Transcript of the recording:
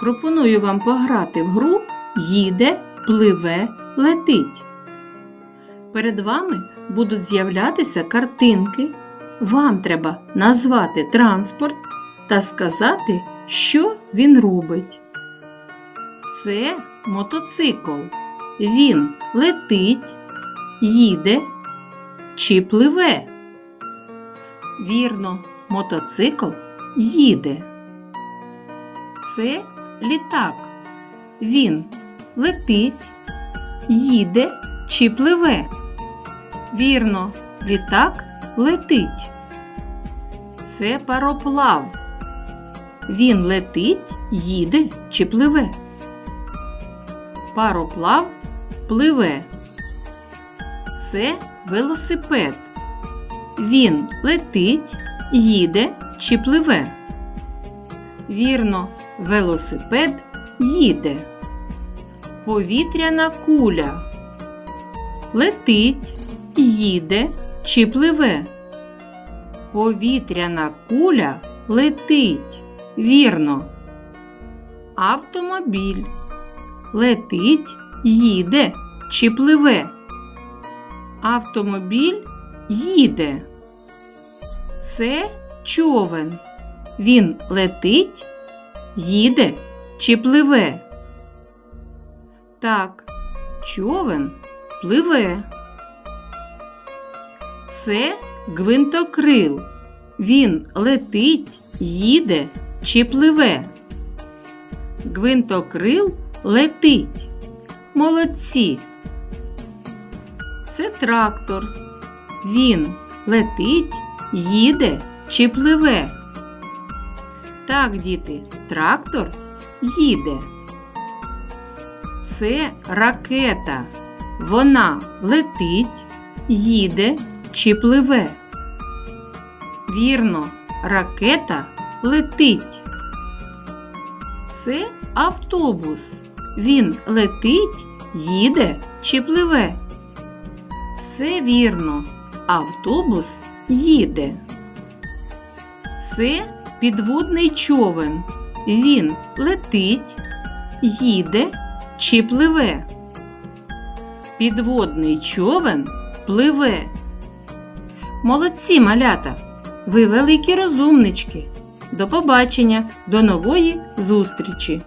Пропоную вам пограти в гру Їде, пливе, летить. Перед вами будуть з'являтися картинки. Вам треба назвати транспорт та сказати, що він робить. Це мотоцикл. Він летить, їде чи пливе. Вірно, мотоцикл їде. Це літак. Він летить, їде чи пливе. Вірно, літак летить. Це пароплав. Він летить, їде чи пливе. Пароплав пливе. Це велосипед. Він летить, їде чи пливе. Вірно, велосипед їде. Повітряна куля. Летить, їде чи пливе. Повітряна куля летить. Вірно. Автомобіль. Летить, їде чи пливе. Автомобіль їде. Це човен. Він летить, їде чи пливе? Так, човен пливе. Це гвинтокрил. Він летить, їде чи пливе? Гвинтокрил летить. Молодці. Це трактор. Він летить, їде чи пливе? Так, діти, трактор їде. Це ракета. Вона летить, їде чи пливе. Вірно, ракета летить. Це автобус. Він летить, їде чи пливе. Все вірно, автобус їде. Це підводний човен. Він летить, їде чи пливе. Підводний човен пливе. Молодці малята! Ви великі розумнички. До побачення, до нової зустрічі!